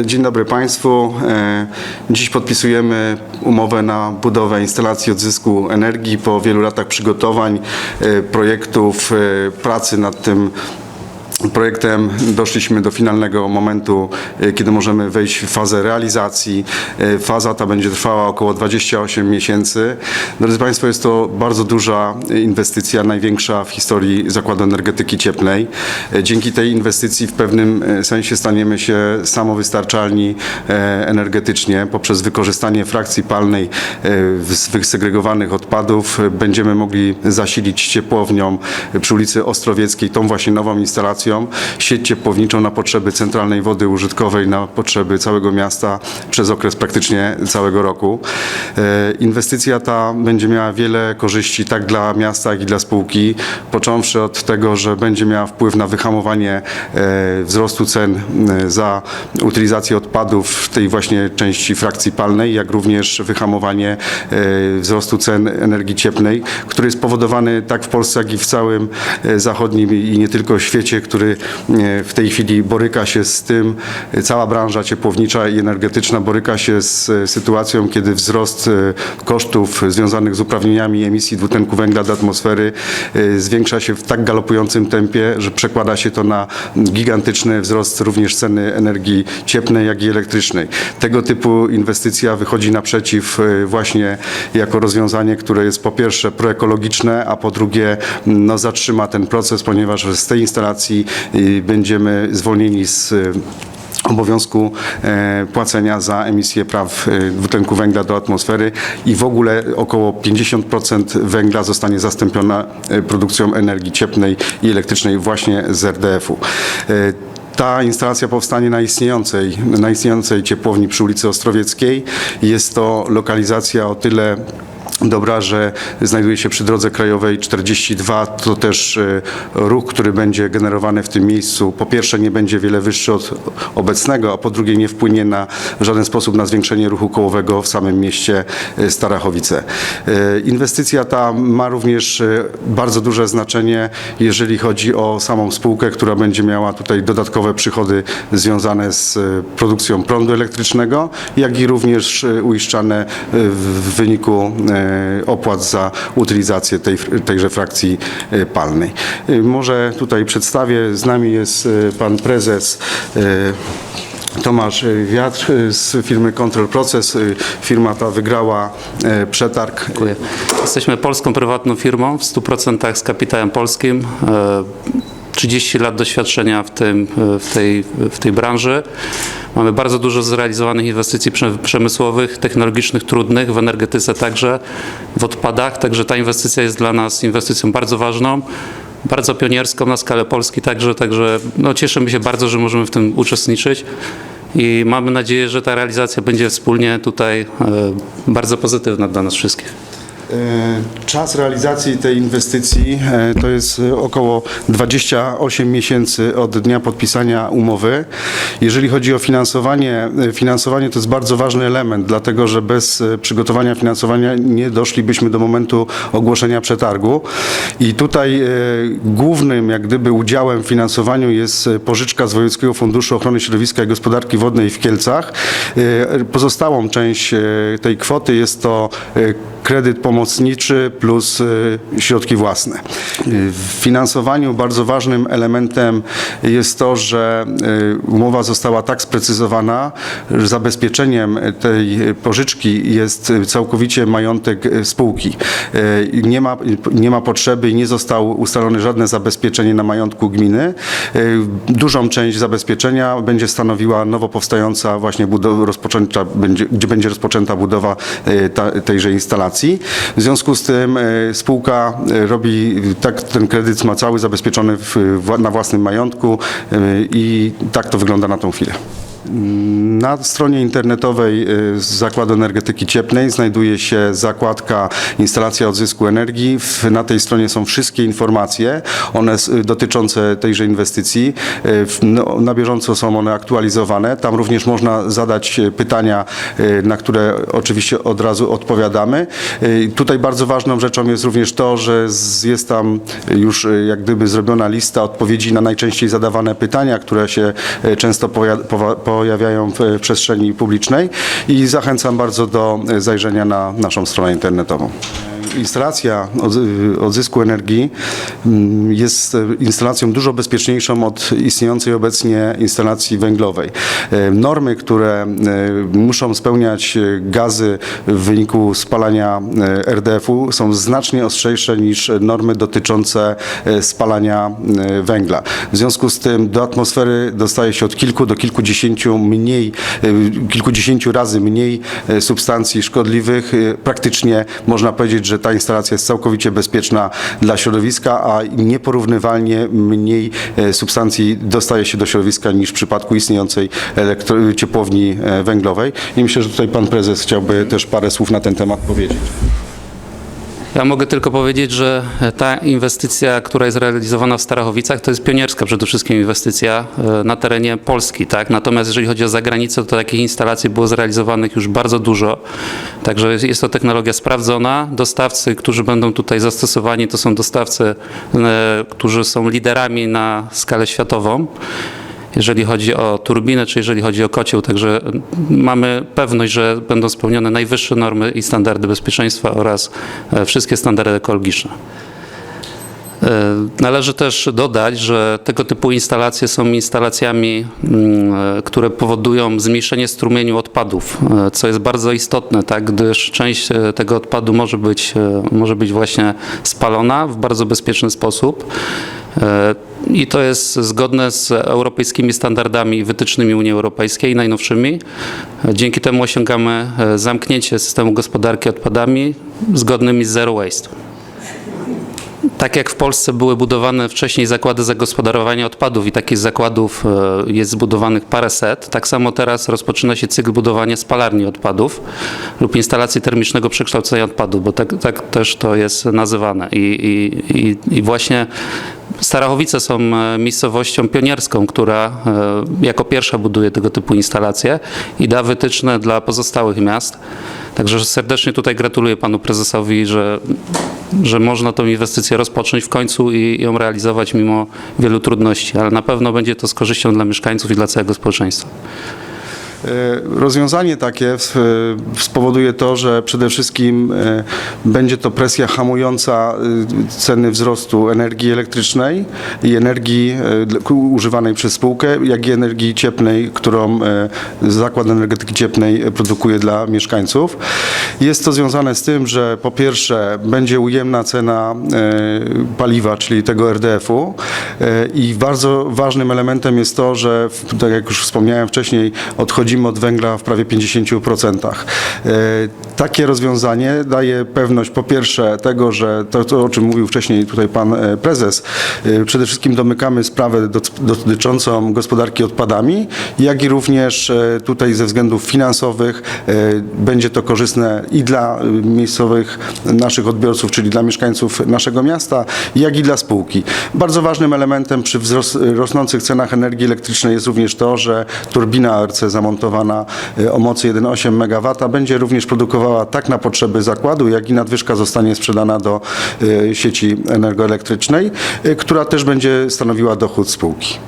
Dzień dobry Państwu. E, Dziś podpisujemy umowę na budowę instalacji odzysku energii po wielu latach przygotowań, e, projektów, e, pracy nad tym projektem doszliśmy do finalnego momentu, e, kiedy możemy wejść w fazę realizacji. E, Faza ta będzie trwała około 28 miesięcy. Drodzy Państwo, jest to bardzo duża inwestycja, największa w historii Zakładu Energetyki Cieplnej. E, Dzięki tej inwestycji w pewnym sensie staniemy się samowystarczalni energetycznie poprzez wykorzystanie frakcji palnej z wysegregowanych odpadów. Będziemy mogli zasilić ciepłownią przy ulicy Ostrowieckiej tą właśnie nową instalacją, sieć ciepłowniczą na potrzeby centralnej wody użytkowej, na potrzeby całego miasta przez okres praktycznie całego roku. E, Inwestycja ta będzie miała wiele korzyści tak dla miasta, jak i dla spółki, począwszy od tego, że będzie miała wpływ na wyhamowanie e, wzrostu cen e, za utylizację odpadów w tej właśnie części frakcji palnej, jak również wyhamowanie wzrostu cen energii cieplnej, który jest powodowany tak w Polsce, jak i w całym zachodnim i nie tylko świecie, który e, w tej chwili boryka się z tym, cała branża ciepłownicza i energetyczna boryka się z e, sytuacją, kiedy wzrost e, kosztów związanych z uprawnieniami emisji dwutlenku węgla do atmosfery zwiększa się w tak galopującym tempie, że przekłada się to na gigantyczny wzrost również ceny energii cieplnej, jak i elektrycznej. Tego typu inwestycja wychodzi naprzeciw właśnie jako rozwiązanie, które jest po pierwsze proekologiczne, a po drugie no, zatrzyma ten proces, ponieważ z tej instalacji będziemy zwolnieni z y, obowiązku e, płacenia za emisję praw e, dwutlenku węgla do atmosfery i w ogóle około 50% węgla zostanie zastąpiona e, produkcją energii cieplnej i elektrycznej właśnie z RDF-u. E, ta instalacja powstanie na istniejącej, na istniejącej ciepłowni przy ulicy Ostrowieckiej. Jest to lokalizacja o tyle dobra, że znajduje się przy drodze krajowej 42. To też e, ruch, który będzie generowany w tym miejscu, po pierwsze nie będzie wiele wyższy od obecnego, a po drugie nie wpłynie na, w żaden sposób na zwiększenie ruchu kołowego w samym mieście e, Starachowice. E, Inwestycja ta ma również bardzo duże znaczenie, jeżeli chodzi o samą spółkę, która będzie miała tutaj dodatkowe przychody związane z produkcją prądu elektrycznego, jak i również uiszczane w wyniku opłat za utylizację tej, tejże frakcji palnej. E, Może tutaj przedstawię, z nami jest e, pan prezes Tomasz Wiatr z firmy Control Process. Firma ta wygrała przetarg. Dziękuję. Jesteśmy polską prywatną firmą, w 100% z kapitałem polskim. E, 30 lat doświadczenia w, tym, w, tej, w tej branży. Mamy bardzo dużo zrealizowanych inwestycji prze- przemysłowych, technologicznych, trudnych, w energetyce także, w odpadach. Także ta inwestycja jest dla nas inwestycją bardzo ważną, bardzo pionierską na skalę Polski także. Także no, cieszymy się bardzo, że możemy w tym uczestniczyć. I mamy nadzieję, że ta realizacja będzie wspólnie tutaj e, bardzo pozytywna dla nas wszystkich. E, Czas realizacji tej inwestycji e, to jest e, około 28 miesięcy od dnia podpisania umowy. Jeżeli chodzi o finansowanie, finansowanie to jest bardzo ważny element, dlatego że bez przygotowania finansowania nie doszlibyśmy do momentu ogłoszenia przetargu. I tutaj głównym jak gdyby udziałem w finansowaniu jest pożyczka z Wojewódzkiego Funduszu Ochrony Środowiska i Gospodarki Wodnej w Kielcach. Pozostałą część tej kwoty jest to kredyt pomocniczy plus y, środki własne. Y, W finansowaniu bardzo ważnym elementem jest to, że y, umowa została tak sprecyzowana, że zabezpieczeniem tej pożyczki jest całkowicie majątek spółki. Nie ma, nie ma potrzeby i nie zostało ustalone żadne zabezpieczenie na majątku gminy. Dużą część zabezpieczenia będzie stanowiła nowo powstająca właśnie budowa, rozpoczęta, będzie, gdzie będzie rozpoczęta budowa ta, tejże instalacji. W związku z tym y, spółka y, robi, tak ten kredyt ma cały zabezpieczony w, na własnym majątku y, i tak to wygląda na tą chwilę. Na stronie internetowej y, Zakładu Energetyki Cieplnej znajduje się zakładka instalacja odzysku energii. Na tej stronie są wszystkie informacje one s- dotyczące tejże inwestycji. Y, no, Na bieżąco są one aktualizowane. Tam również można zadać y, pytania, y, na które oczywiście od razu odpowiadamy. Y, Tutaj bardzo ważną rzeczą jest również to, że jest tam już y, jak gdyby zrobiona lista odpowiedzi na najczęściej zadawane pytania, które się y, często poja- powa- pojawiają w, przestrzeni publicznej i zachęcam bardzo do zajrzenia na naszą stronę internetową. Instalacja odzy- odzysku energii mm, jest e, instalacją dużo bezpieczniejszą od istniejącej obecnie instalacji węglowej. E, Normy, które e, muszą spełniać gazy w wyniku spalania RDF-u są znacznie ostrzejsze niż normy dotyczące spalania węgla. W związku z tym do atmosfery dostaje się od kilku do kilkudziesięciu mniej, kilkudziesięciu razy mniej substancji szkodliwych. Praktycznie można powiedzieć, że ta instalacja jest całkowicie bezpieczna dla środowiska, a nieporównywalnie mniej e, substancji dostaje się do środowiska niż w przypadku istniejącej ciepłowni e, węglowej. I myślę, że tutaj pan prezes chciałby też parę słów na ten temat powiedzieć. Ja mogę tylko powiedzieć, że ta inwestycja, która jest realizowana w Starachowicach, to jest pionierska przede wszystkim inwestycja e, na terenie Polski. Tak? Natomiast jeżeli chodzi o zagranicę, to takich instalacji było zrealizowanych już bardzo dużo. Także jest- to technologia sprawdzona. Dostawcy, którzy będą tutaj zastosowani, to są dostawcy, e, którzy są liderami na skalę światową jeżeli chodzi o turbinę, czy jeżeli chodzi o kocioł. Także mamy pewność, że będą spełnione najwyższe normy i standardy bezpieczeństwa oraz e, wszystkie standardy ekologiczne. E, Należy też dodać, że tego typu instalacje są instalacjami, mm, e, które powodują zmniejszenie strumieniu odpadów, co jest bardzo istotne, tak, gdyż część tego odpadu może być, może być właśnie spalona w bardzo bezpieczny sposób. I to jest zgodne z europejskimi standardami wytycznymi Unii Europejskiej, najnowszymi. Dzięki temu osiągamy e, zamknięcie systemu gospodarki odpadami zgodnymi z Zero Waste. Tak jak w Polsce były budowane wcześniej zakłady zagospodarowania odpadów i takich zakładów e, jest zbudowanych paręset, tak samo teraz rozpoczyna się cykl budowania spalarni odpadów lub instalacji termicznego przekształcenia odpadów, bo tak, tak też to jest nazywane. I, i, i właśnie Starachowice są e, miejscowością pionierską, która e, jako pierwsza buduje tego typu instalacje i da wytyczne dla pozostałych miast. Także serdecznie tutaj gratuluję panu prezesowi, że, że można tą inwestycję rozpocząć w końcu i ją realizować mimo wielu trudności, ale na pewno będzie to z korzyścią dla mieszkańców i dla całego społeczeństwa. E, Rozwiązanie takie spowoduje to, że przede wszystkim e, będzie to presja hamująca e, ceny wzrostu energii elektrycznej i energii używanej przez spółkę, jak i energii cieplnej, którą Zakład Energetyki Cieplnej produkuje dla mieszkańców. Jest to związane z tym, że po pierwsze będzie ujemna cena paliwa, czyli tego RDF-u i bardzo ważnym elementem jest to, że tak jak już wspomniałem wcześniej, odchodzimy od węgla w prawie 50%. E, Takie rozwiązanie daje pewność po pierwsze tego, że to, to o czym mówił wcześniej tutaj pan e, prezes, e, przede wszystkim domykamy sprawę dotyczącą gospodarki odpadami, jak i również tutaj ze względów finansowych będzie to korzystne i dla miejscowych naszych odbiorców, czyli dla mieszkańców naszego miasta, jak i dla spółki. Bardzo ważnym elementem przy wzros- rosnących cenach energii elektrycznej jest również to, że turbina ARC zamontowana e, o mocy 1,8 MW będzie również produkowała tak na potrzeby zakładu, jak i nadwyżka zostanie sprzedana do e, sieci energoelektrycznej, e, która też będzie stanowiła dochód spółki.